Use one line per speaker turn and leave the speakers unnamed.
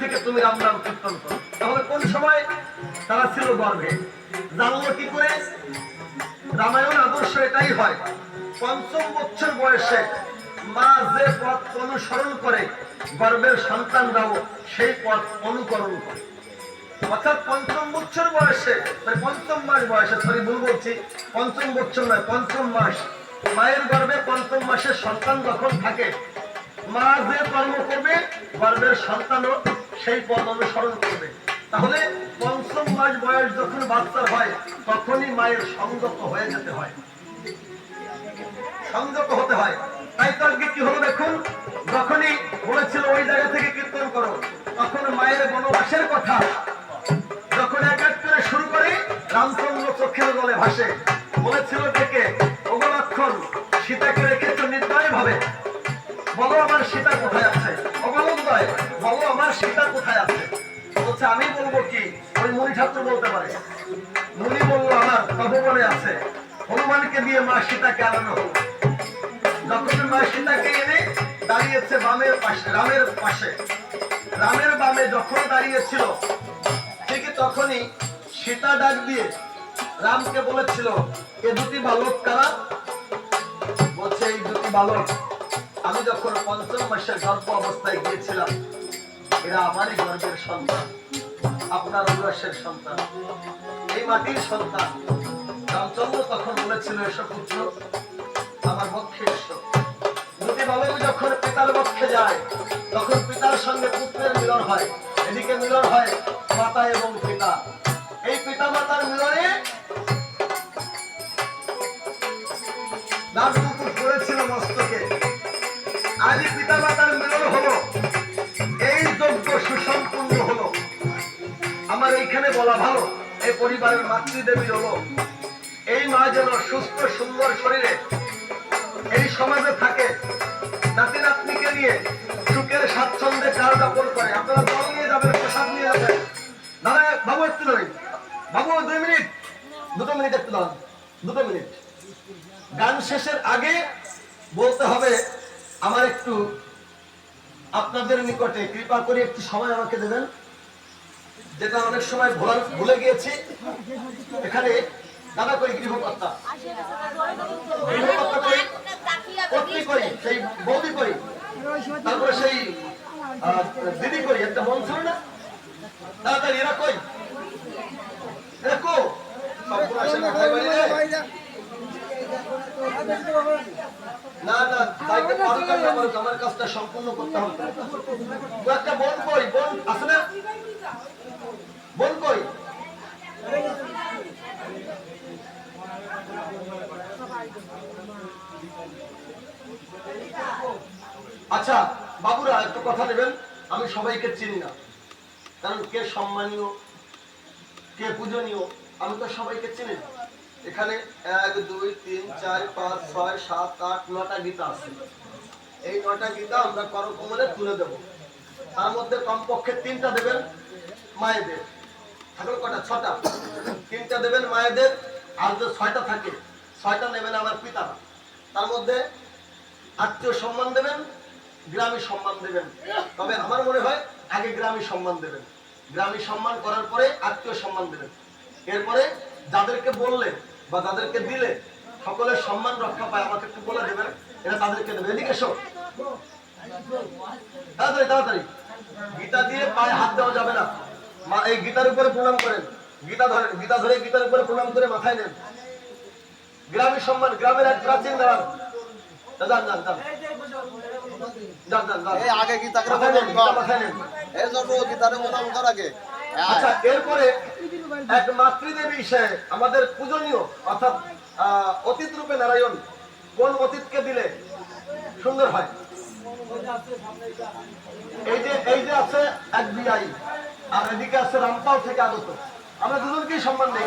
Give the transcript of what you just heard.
থেকে তুমি নাম কীর্তন করো। তাহলে কোন সময় তারা ছিল গর্ভে? জানলো কি করে? রামায়ণ আদর্শ এটাই হয়, পঞ্চম বছর বয়সে মা যে পথ অনুসরণ করে, গর্ভের সন্তানরাও সেই পথ অনুকরণ করে। অর্থাৎ পঞ্চম বছর বয়সে মানে পঞ্চম মাস বয়সে, সরি, ভুল বলছি, পঞ্চম বছর নয়, পঞ্চম মাস। মায়ের গর্ভে পঞ্চম মাসের সন্তান যখন থাকে মা যে কর্ম করবে গর্ভের সন্তানও সেই পথ অনুসরণ করবে। তাহলে পঞ্চম মাস বয়স যখন বাচ্চার হয়, তখনই মায়ের সংযত হয়ে যেতে হয়। সংযত হতে হয়। তাই তো আজকে কি হলো দেখুন? যখনই বলেছিল ওই জায়গা থেকে কীর্তন করো, তখন মায়ের বনবাসের কথা। যখন এক এক করে শুরু করে, রামচন্দ্র চোখের জলে ভাসে। বলেছিল ডেকে অবলক্ষণ সীতাকে রেখেছ নির্দয় ভাবে। বলো আমার সীতা কোথায় আছে? অবলম্বয় বলো আমার সীতা কোথায় আছে? বলছে, আমি বলব কি? ওই মুনি ঠাকুর বলতে পারে। মুনি বলল, আমার তপবনে আছে। হনুমানকে দিয়ে মা সীতাকে আনানো হলো যখন মা সীতাকে এনে দাঁড়িয়েছে বামের পাশে, রামের পাশে, রামের বামে যখন দাঁড়িয়েছিল, ঠিক তখনই সীতা ডাক দিয়ে রামকে বলেছিল, এ দুটি বালক কারা? বলছে, এই দুটি বালক আমি যখন পঞ্চম মাসের গর্ভ অবস্থায় গিয়েছিলাম, এরা আমারই গর্ভের সন্তান, আপনার উল্লাসের সন্তান, এই মাটির সন্তান। রামচন্দ্র তখন বলেছিল এসব পুত্র, আমার পক্ষে এসো। যখন পিতার পক্ষে যায়, তখন পিতার সঙ্গে পুত্রের মিলন হয়। এদিকে মিলন হয় মাতা এবং পিতা। এই পিতা মাতার মিলনে রাজপুকুর পড়েছিল মস্তকে। আজ পিতা মাতার মিলন হলো। এই যজ্ঞ সুসম্পূর্ণ হলো। আমার এইখানে বলা ভালো, এই পরিবারের মাতৃদেবী হলো। এই মা যেন সুস্থ, সুন্দর শরীরে এই সমাজে থাকে নাতি নাতনিকে নিয়ে সুখের স্বাচ্ছন্দ্যে কাল যাপন করে। আপনারা জল নিয়ে যাবেন, প্রসাদ নিয়ে যাবেন। দাদা, বাবু একটু নয় বাবু, দুই মিনিট। দুটো মিনিট একটু দুটো মিনিট। গান শেষের আগে বলতে হবে আমার একটু আপনাদের নিকটে কৃপা করে একটু সময় আমাকে দেবেন। যেটা অনেক সময় ভোলা ভুলে গিয়েছি। এখানে দাদা করি গৃহকর্তা। গৃহকর্তা সেই বৌদি করি, তারপরে সেই দিদি করি, একটা মন ছিল না? তাড়াতাড়ি এরা কই? এরা কো। আচ্ছা বাবুরা, একটু কথা নেবেন আমি সবাইকে চিনি না। কারণ কে সম্মানীয়, কে পূজনীয়, আমি তো সবাইকে চিনি না। এখানে এক, দুই, তিন, চার, পাঁচ, ছয়, সাত, আট, নটা গীতা আছে। এই নটা গীতা আমরা করকমলে তুলে দেব। তার মধ্যে কমপক্ষে তিনটা দেবেন মায়েদের। থাকল কটা? ছটা। তিনটা দেবেন মায়েদের। আর যে ছয়টা থাকে, ছয়টা নেবেন আমার পিতারা। তার মধ্যে আত্মীয় সম্মান দেবেন, গ্রামী সম্মান দেবেন। তবে আমার মনে হয় আগে গ্রামী সম্মান দেবেন। গ্রামী সম্মান করার পরে আত্মীয় সম্মান দেবেন। এরপরে যাদেরকে বললে বা যাদেরকে দিলে সকলের সম্মান রক্ষা পায় আমাকে একটু বলে দেবেন এটা তাদেরকে দেবে। এদিকে এসো। তাড়াতাড়ি তাড়াতাড়ি। গীতা দিয়ে পায়ে হাত দেওয়া যাবে না। মা এই গীতার উপরে প্রণাম করেন। গীতা ধরে গীতা ধরে গীতার উপরে প্রণাম করে মাথায় নেন। গ্রামী সম্মান গ্রামের এক প্রাচীন দাঁড়ান যান যান যান। যান যান যান।
আগে তাকে
মাথায় নেন।
এই জন্য গীতারে প্রণাম কর আগে।
আচ্ছা এরপরে এক মাতৃদেবী সে আমাদের পূজনীয়, অর্থাৎ অতীত রূপে নারায়ণ, কোন অতীতকে দিলে সুন্দর হয় এই যে এই যে আছে এক বিআই, আর এদিকে আছে রামপাল থেকে আগত আমরা দুজনকেই সম্মান দিই?